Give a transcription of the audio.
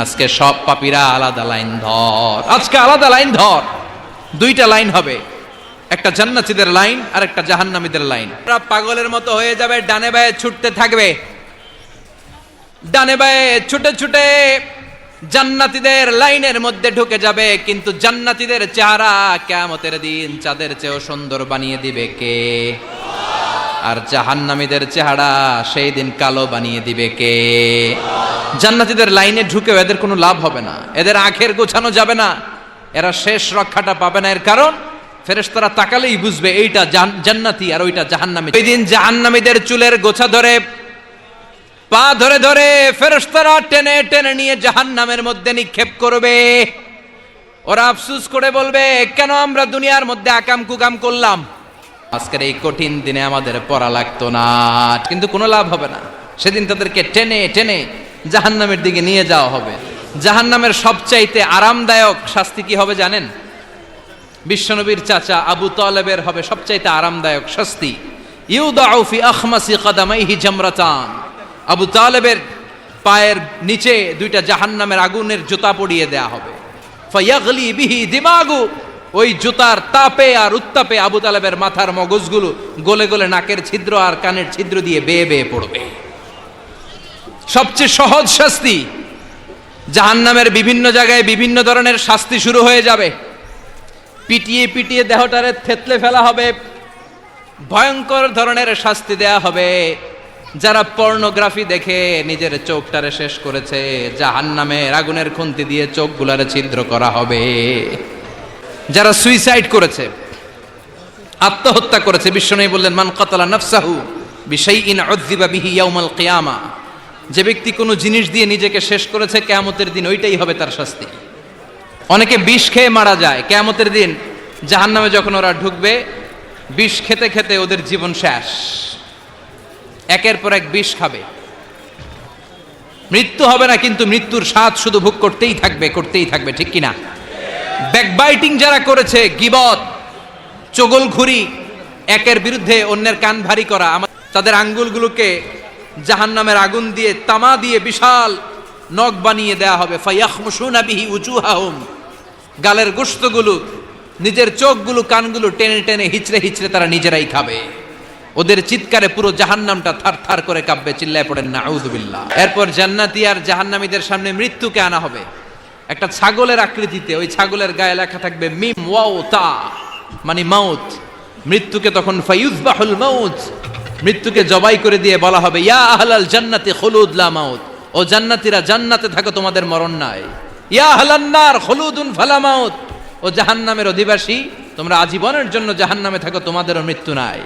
আজকে সব পাপিরা আলাদা লাইন ধর। আজকে আলাদা লাইন ধর। দুইটা লাইন হবে। একটা জান্নাতীদের লাইন, আর একটা জাহান্নামীদের লাইন। ওরা পাগলের মতো হয়ে যাবে, ডানে বায়ে ছুটতে থাকবে। ডানে বায়ে ছুটে ছুটে জান্নাতীদের লাইনের মধ্যে ঢুকে যাবে, কিন্তু জান্নাতীদের চেহারা কেয়ামতের দিন চাঁদের চেয়েও সুন্দর বানিয়ে দিবে কে? আর জাহান্নামীদের চেহারা সেই দিন কালো বানিয়ে দিবে কে? জান্নাতীদের লাইনে ঢুকেও এদের কোনো লাভ হবে না। এদের আখের গোছানো যাবে না। এরা শেষ রক্ষাটা পাবে না। এর কারণ, ফেরেশতারা তাকালেই বুঝবে এইটা জান- জান্নাতি আর ওইটা জাহান্নামী। ওই দিন জাহান্নামীদের চুলের গোছা ধরে, পা ধরে ধরে ফেরেশতারা টেনে টেনে নিয়ে জাহান্নামের মধ্যে নিক্ষেপ করবে। ওরা আফসুস করে বলবে, কেন আমরা দুনিয়ার মধ্যে আকাম কুকাম করলাম? আজকের এই কঠিন দিনে আমাদের পড়া লাগতো না। কিন্তু কোনো লাভ হবে না। সেদিন তাদেরকে টেনে টেনে জাহান্নামের দিকে নিয়ে যাওয়া হবে। জাহান্নামের সবচাইতে আরামদায়ক শাস্তি কি হবে জানেন? বিশ্বনবীর চাচা আবু তালেবের হবে সবচাইতে আরামদায়ক শাস্তি। ইউদাউ ফি আখমাসি কাদামাইহি জামরাতান। আবু তালেবের পায়ের নিচে দুইটা জাহান্নামের আগুনের জুতা পড়িয়ে দেয়া হবে। ফায়াগলি বিহি দিমাগু। ওই জুতার তাপে আর উত্তাপে আবু তালেবের মাথার মগজগুলো গলে গলে নাকের ছিদ্র আর কানের ছিদ্র দিয়ে বেয়ে বেয়ে পড়বে। সবচেয়ে সহজ শাস্তি, জাহান্নামের বিভিন্ন জায়গায় বিভিন্ন ধরনের শাস্তি শুরু হয়ে যাবে। পিটিয়ে পিটিয়ে দেহটারে থেতলে ফেলা হবে, ভয়ঙ্কর ধরনের শাস্তি দেয়া হবে। যারা পর্নোগ্রাফি দেখে নিজের চোখটারে শেষ করেছে, জাহান্নামের আগুনের খুন্তি দিয়ে চোখগুলারে ছিদ্র করা হবে। যারা সুইসাইড করেছে, আত্মহত্যা করেছে, বিশ্বনবী বললেন, মান কতলা নফসাহু বিশাইইন উযযিবা বিহি ইয়াউমাল কিয়ামা। যে ব্যক্তি কোনো জিনিস দিয়ে নিজেকে শেষ করেছে, কেয়ামতের দিন ওইটাই হবে তার শাস্তি। অনেকে বিষ খেয়ে মারা যায়, কেয়ামতের দিন জাহান্নামে যখন ওরা ঢুকবে, বিষ খেতে খেতে ওদের জীবন শেষ। একের পর এক বিষ খাবে। মৃত্যু হবে না, কিন্তু মৃত্যুর স্বাদ শুধু ভোগ করতেই থাকবে করতেই থাকবে, ঠিক কিনা? ব্যাকবাইটিং যারা করেছে, গিবত, চগলঘুরি, একের বিরুদ্ধে অন্যের কান ভারী করা আমার তাদের আঙ্গুলগুলোকে জাহান্নামের আগুন দিয়ে তামা দিয়ে বিশাল নখ বানিয়ে দেয়া হবে। ফাইয়াখমুসুনা বিহি উজুহাহুম। গালের গোস্তগুলো নিজের চোখগুলো, কানগুলো টেনে টেনে হিচড়ে হিচড়ে তারা নিজেরাই খাবে। ওদের চিৎকারে পুরো জাহান্নামটা থার থার করে কাঁপবে, চিল্লায় পড়েন না আউদুবিল্লাহ এরপর জান্নাতি আর জাহান্নামীদের সামনে মৃত্যুকে আনা হবে। একটা ছাগলের আকৃতিতে, ওই ছাগলের গায়ে লেখা থাকবে, মিম ওয়াও তা মানে মাউত মৃত্যুকে তখন ফায়ুজবাহুল মাউত মৃত্যুকে জবাই করে দিয়ে বলা হবে, ইয়া আহলাল জান্নাতি খুলুদ লা মাউত। ও জান্নাতিরা, জান্নাতে থাকো, তোমাদের মরণ নাই। ইয়া আহলান্নার হলুদুন ফালা মাউত। ও জাহান্নামের অধিবাসী, তোমরা আজীবনের জন্য জাহান্নামে থাকো, তোমাদেরও মৃত্যু নাই।